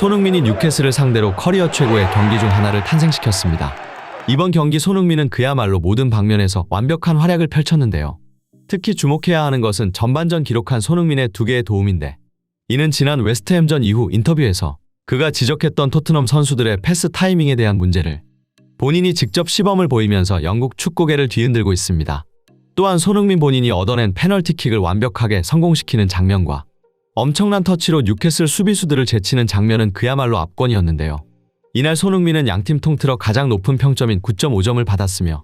손흥민이 뉴캐슬을 상대로 커리어 최고의 경기 중 하나를 탄생시켰습니다. 이번 경기 손흥민은 그야말로 모든 방면에서 완벽한 활약을 펼쳤는데요. 특히 주목해야 하는 것은 전반전 기록한 손흥민의 두 개의 도움인데 이는 지난 웨스트햄전 이후 인터뷰에서 그가 지적했던 토트넘 선수들의 패스 타이밍에 대한 문제를 본인이 직접 시범을 보이면서 영국 축구계를 뒤흔들고 있습니다. 또한 손흥민 본인이 얻어낸 페널티킥을 완벽하게 성공시키는 장면과 엄청난 터치로 뉴캐슬 수비수들을 제치는 장면은 그야말로 압권이었는데요. 이날 손흥민은 양팀 통틀어 가장 높은 평점인 9.5점을 받았으며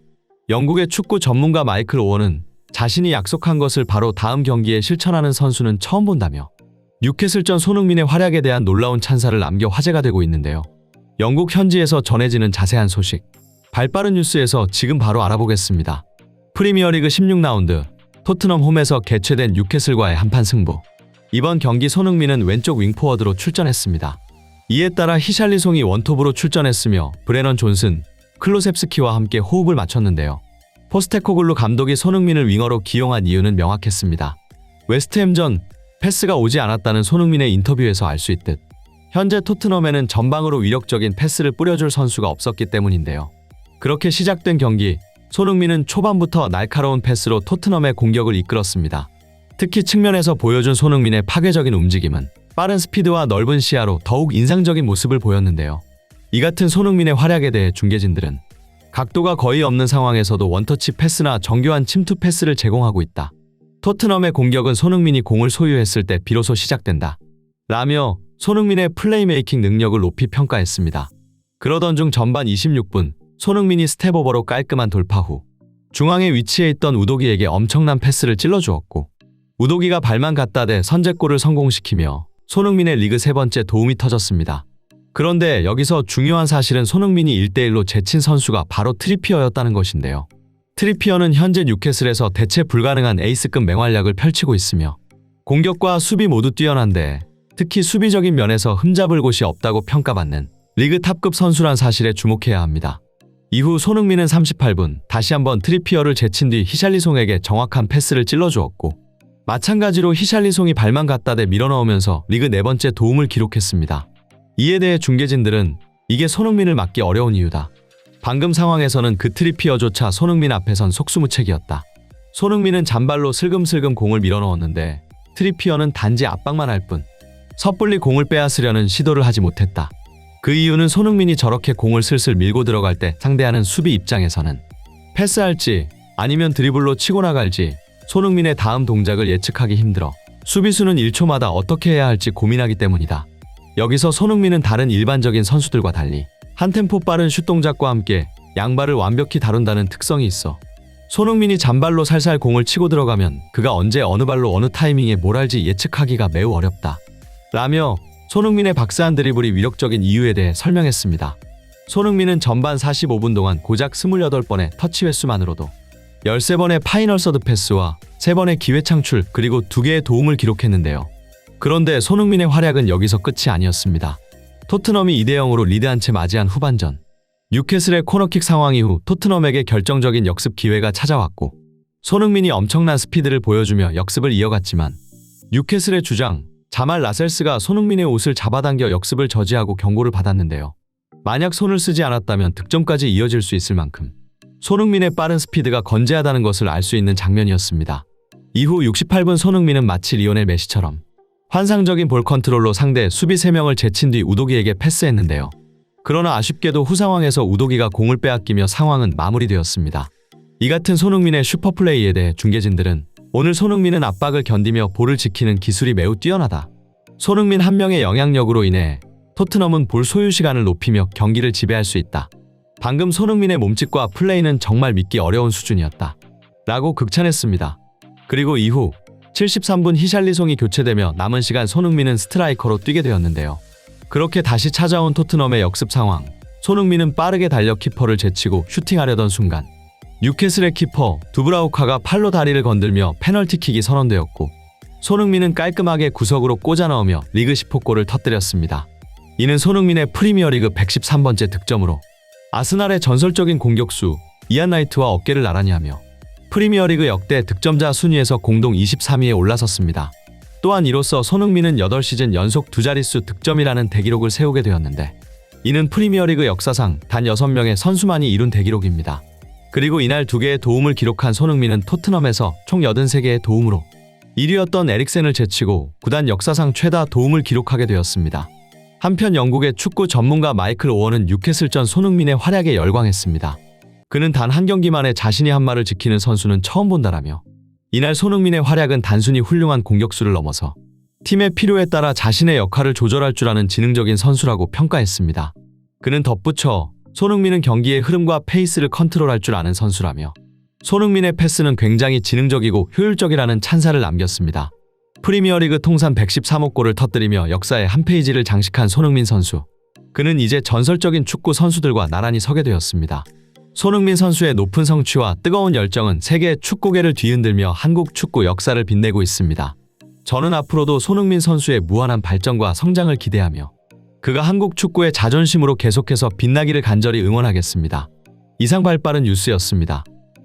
영국의 축구 전문가 마이클 오원은 자신이 약속한 것을 바로 다음 경기에 실천하는 선수는 처음 본다며 뉴캐슬전 손흥민의 활약에 대한 놀라운 찬사를 남겨 화제가 되고 있는데요. 영국 현지에서 전해지는 자세한 소식, 발빠른 뉴스에서 지금 바로 알아보겠습니다. 프리미어리그 16라운드 토트넘 홈에서 개최된 뉴캐슬과의 한판 승부. 이번 경기 손흥민은 왼쪽 윙포워드로 출전했습니다. 이에 따라 히샬리송이 원톱으로 출전했으며 브레넌 존슨, 클로셉스키와 함께 호흡을 맞췄는데요. 포스테코글루 감독이 손흥민을 윙어로 기용한 이유는 명확했습니다. 웨스트햄전 패스가 오지 않았다는 손흥민의 인터뷰에서 알 수 있듯 현재 토트넘에는 전방으로 위력적인 패스를 뿌려줄 선수가 없었기 때문인데요. 그렇게 시작된 경기, 손흥민은 초반부터 날카로운 패스로 토트넘의 공격을 이끌었습니다. 특히 측면에서 보여준 손흥민의 파괴적인 움직임은 빠른 스피드와 넓은 시야로 더욱 인상적인 모습을 보였는데요. 이 같은 손흥민의 활약에 대해 중계진들은 각도가 거의 없는 상황에서도 원터치 패스나 정교한 침투 패스를 제공하고 있다. 토트넘의 공격은 손흥민이 공을 소유했을 때 비로소 시작된다. 라며 손흥민의 플레이메이킹 능력을 높이 평가했습니다. 그러던 중 전반 26분 손흥민이 스텝오버로 깔끔한 돌파 후 중앙에 위치해 있던 우도기에게 엄청난 패스를 찔러주었고 우도기가 발만 갖다 대 선제골을 성공시키며 손흥민의 리그 세 번째 도움이 터졌습니다. 그런데 여기서 중요한 사실은 손흥민이 1대1로 제친 선수가 바로 트리피어였다는 것인데요. 트리피어는 현재 뉴캐슬에서 대체 불가능한 에이스급 맹활약을 펼치고 있으며 공격과 수비 모두 뛰어난데 특히 수비적인 면에서 흠잡을 곳이 없다고 평가받는 리그 탑급 선수란 사실에 주목해야 합니다. 이후 손흥민은 38분 다시 한번 트리피어를 제친 뒤 히샬리송에게 정확한 패스를 찔러주었고 마찬가지로 히샬리송이 발만 갖다 대 밀어넣으면서 리그 네 번째 도움을 기록했습니다. 이에 대해 중계진들은 이게 손흥민을 막기 어려운 이유다. 방금 상황에서는 그 트리피어조차 손흥민 앞에선 속수무책이었다. 손흥민은 잔발로 슬금슬금 공을 밀어넣었는데 트리피어는 단지 압박만 할 뿐 섣불리 공을 빼앗으려는 시도를 하지 못했다. 그 이유는 손흥민이 저렇게 공을 슬슬 밀고 들어갈 때 상대하는 수비 입장에서는 패스할지 아니면 드리블로 치고 나갈지 손흥민의 다음 동작을 예측하기 힘들어 수비수는 1초마다 어떻게 해야 할지 고민하기 때문이다. 여기서 손흥민은 다른 일반적인 선수들과 달리 한 템포 빠른 슛 동작과 함께 양발을 완벽히 다룬다는 특성이 있어 손흥민이 잔발로 살살 공을 치고 들어가면 그가 언제 어느 발로 어느 타이밍에 뭘 할지 예측하기가 매우 어렵다. 라며 손흥민의 박스한 드리블이 위력적인 이유에 대해 설명했습니다. 손흥민은 전반 45분 동안 고작 28번의 터치 횟수만으로도 13번의 파이널 서드 패스와 3번의 기회 창출 그리고 2개의 도움을 기록했는데요. 그런데 손흥민의 활약은 여기서 끝이 아니었습니다. 토트넘이 2대 0으로 리드한 채 맞이한 후반전. 뉴캐슬의 코너킥 상황 이후 토트넘에게 결정적인 역습 기회가 찾아왔고 손흥민이 엄청난 스피드를 보여주며 역습을 이어갔지만 뉴캐슬의 주장 자말 라셀스가 손흥민의 옷을 잡아당겨 역습을 저지하고 경고를 받았는데요. 만약 손을 쓰지 않았다면 득점까지 이어질 수 있을 만큼 손흥민의 빠른 스피드가 건재하다는 것을 알 수 있는 장면이었습니다. 이후 68분 손흥민은 마치 리오넬 메시처럼 환상적인 볼 컨트롤로 상대 수비 3명을 제친 뒤 우도기에게 패스했는데요. 그러나 아쉽게도 후 상황에서 우도기가 공을 빼앗기며 상황은 마무리되었습니다. 이 같은 손흥민의 슈퍼플레이에 대해 중계진들은 오늘 손흥민은 압박을 견디며 볼을 지키는 기술이 매우 뛰어나다. 손흥민 한 명의 영향력으로 인해 토트넘은 볼 소유 시간을 높이며 경기를 지배할 수 있다. 방금 손흥민의 몸짓과 플레이는 정말 믿기 어려운 수준이었다. 라고 극찬했습니다. 그리고 이후 73분 히샬리송이 교체되며 남은 시간 손흥민은 스트라이커로 뛰게 되었는데요. 그렇게 다시 찾아온 토트넘의 역습 상황. 손흥민은 빠르게 달려 키퍼를 제치고 슈팅하려던 순간 뉴캐슬의 키퍼 두브라우카가 팔로 다리를 건들며 페널티킥이 선언되었고 손흥민은 깔끔하게 구석으로 꽂아 넣으며 리그 10호 골을 터뜨렸습니다. 이는 손흥민의 프리미어리그 113번째 득점으로 아스날의 전설적인 공격수 이안 나이트와 어깨를 나란히 하며 프리미어리그 역대 득점자 순위에서 공동 23위에 올라섰습니다. 또한 이로써 손흥민은 8시즌 연속 두 자릿수 득점이라는 대기록을 세우게 되었는데 이는 프리미어리그 역사상 단 6명의 선수만이 이룬 대기록입니다. 그리고 이날 두 개의 도움을 기록한 손흥민은 토트넘에서 총 83개의 도움으로 1위였던 에릭센을 제치고 구단 역사상 최다 도움을 기록하게 되었습니다. 한편 영국의 축구 전문가 마이클 오원은 뉴캐슬 전 손흥민의 활약에 열광했습니다. 그는 단 한 경기만에 자신이 한 말을 지키는 선수는 처음 본다라며 이날 손흥민의 활약은 단순히 훌륭한 공격수를 넘어서 팀의 필요에 따라 자신의 역할을 조절할 줄 아는 지능적인 선수라고 평가했습니다. 그는 덧붙여 손흥민은 경기의 흐름과 페이스를 컨트롤할 줄 아는 선수라며 손흥민의 패스는 굉장히 지능적이고 효율적이라는 찬사를 남겼습니다. 프리미어리그 통산 113호 골을 터뜨리며 역사의 한 페이지를 장식한 손흥민 선수. 그는 이제 전설적인 축구 선수들과 나란히 서게 되었습니다. 손흥민 선수의 높은 성취와 뜨거운 열정은 세계 축구계를 뒤흔들며 한국 축구 역사를 빛내고 있습니다. 저는 앞으로도 손흥민 선수의 무한한 발전과 성장을 기대하며 그가 한국 축구의 자존심으로 계속해서 빛나기를 간절히 응원하겠습니다. 이상 발빠른 뉴스였습니다.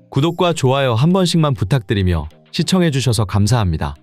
구독과 좋아요 한 번씩만 부탁드리며 시청해주셔서 감사합니다.